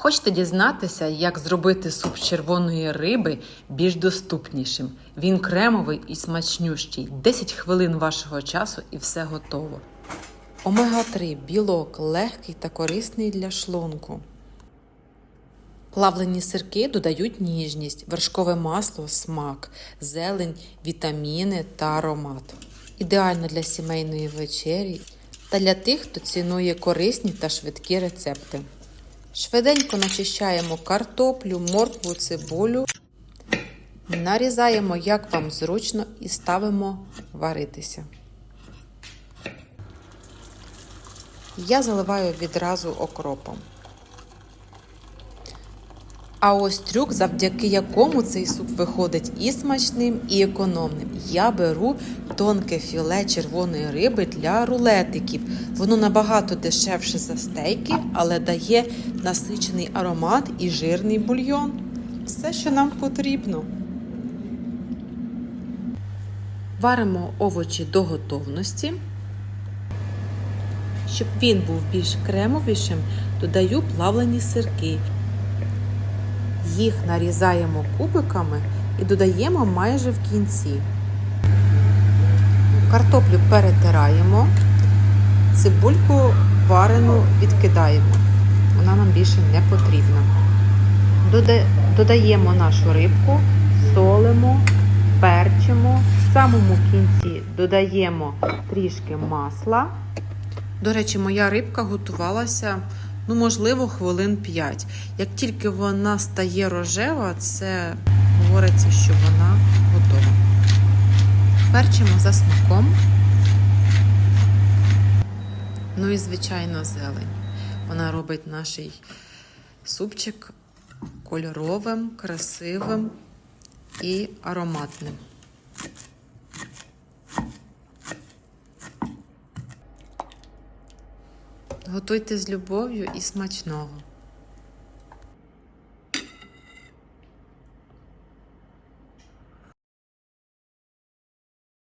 Хочете дізнатися, як зробити суп червоної риби більш доступнішим? Він кремовий і смачнющий. 10 хвилин вашого часу і все готово. Омега-3 білок легкий та корисний для шлунку. Плавлені сирки додають ніжність, вершкове масло, смак, зелень, вітаміни та аромат. Ідеально для сімейної вечері та для тих, хто цінує корисні та швидкі рецепти. Швиденько начищаємо картоплю, моркву, цибулю, нарізаємо як вам зручно і ставимо варитися. Я заливаю відразу окропом. А ось трюк, завдяки якому цей суп виходить і смачним, і економним. Я беру тонке філе червоної риби для рулетиків. Воно набагато дешевше за стейки, але дає насичений аромат і жирний бульйон. Все, що нам потрібно. Варимо овочі до готовності. Щоб він був більш кремовішим, додаю плавлені сирки. Їх нарізаємо кубиками і додаємо майже в кінці. Картоплю перетираємо, цибульку варену відкидаємо. Вона нам більше не потрібна. Додаємо нашу рибку, солимо, перчимо. В самому кінці додаємо трішки масла. До речі, моя рибка готувалася, ну, можливо, хвилин 5. Як тільки вона стає рожева, це говориться, що вона готова. Перчимо за смаком. Ну і, звичайно, зелень. Вона робить наш супчик кольоровим, красивим і ароматним. Готуйте з любов'ю і смачного.